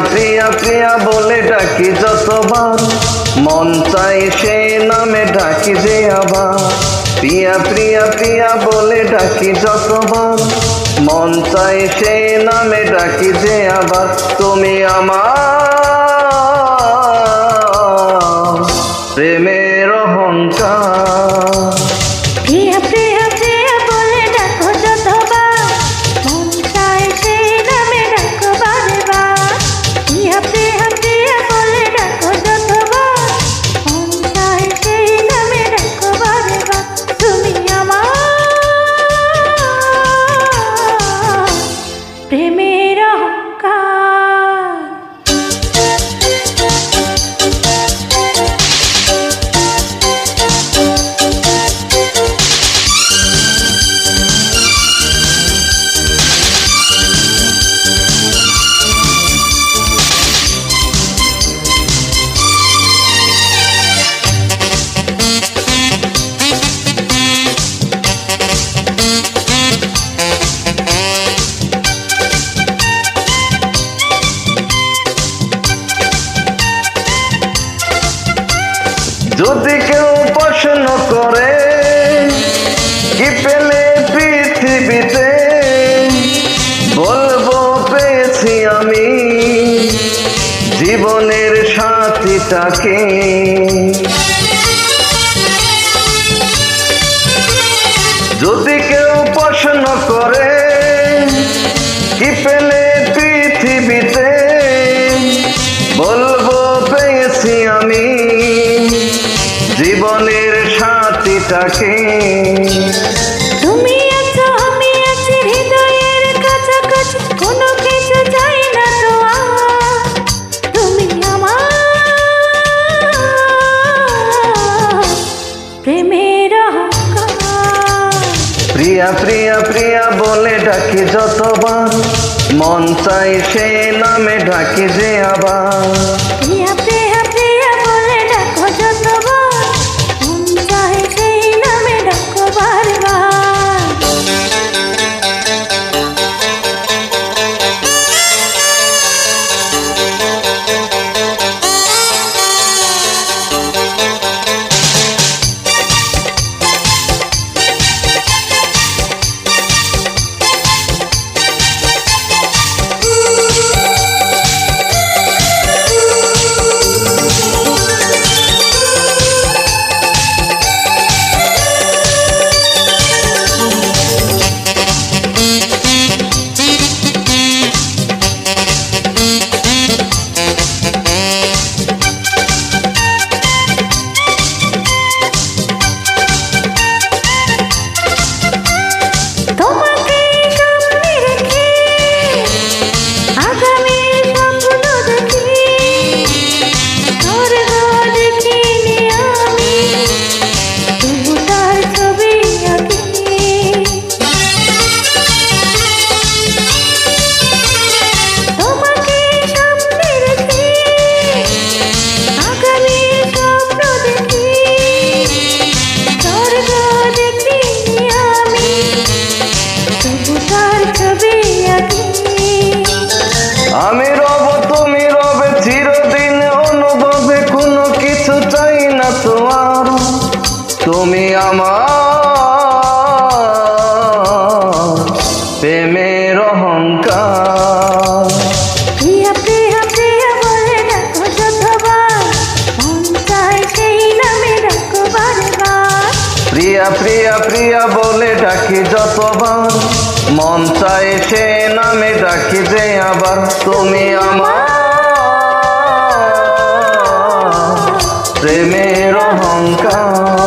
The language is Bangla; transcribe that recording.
প্রিয়া বলে ডাকি যতবার। মন চাই সে নামে ডাকি যে আবার। প্রিয়া প্রিয়া প্রিয়া বলে ডাকি যতবার। মন চাই সে নামে ডাকি যে আবার। তুমি আমার যদি কেউ প্রশ্ন করে, কি পেলে পৃথিবীতে? বলব, পেয়েছি আমি জীবনের সাথীটাকে। যদি কেউ প্রশ্ন করে, কি পেলে পৃথিবীতে? বলব, পেয়েছি আমি জীবনের সাথীটাকে তুমি আছো আমি আছি হৃদয়ের কাছাকাছি কোনো কিছু চাই না তো তুমি আমার প্রেমের প্রিয়া প্রিয়া প্রিয়া বলে ডাকি যতবার। মন চাই সে নামে ডাকি যে আবার। আমার প্রেমের অহংকার। প্রিয়া প্রিয়া প্রিয়া বলে ডাকো যতবার মন চায় সেই নামে ডাকো বারবার। প্রিয়া প্রিয়া প্রিয়া বলে ডাকি যতবার মন চায় সে নামে ডাকি যে আবার। তুমি আমার প্রেমের অহংকার।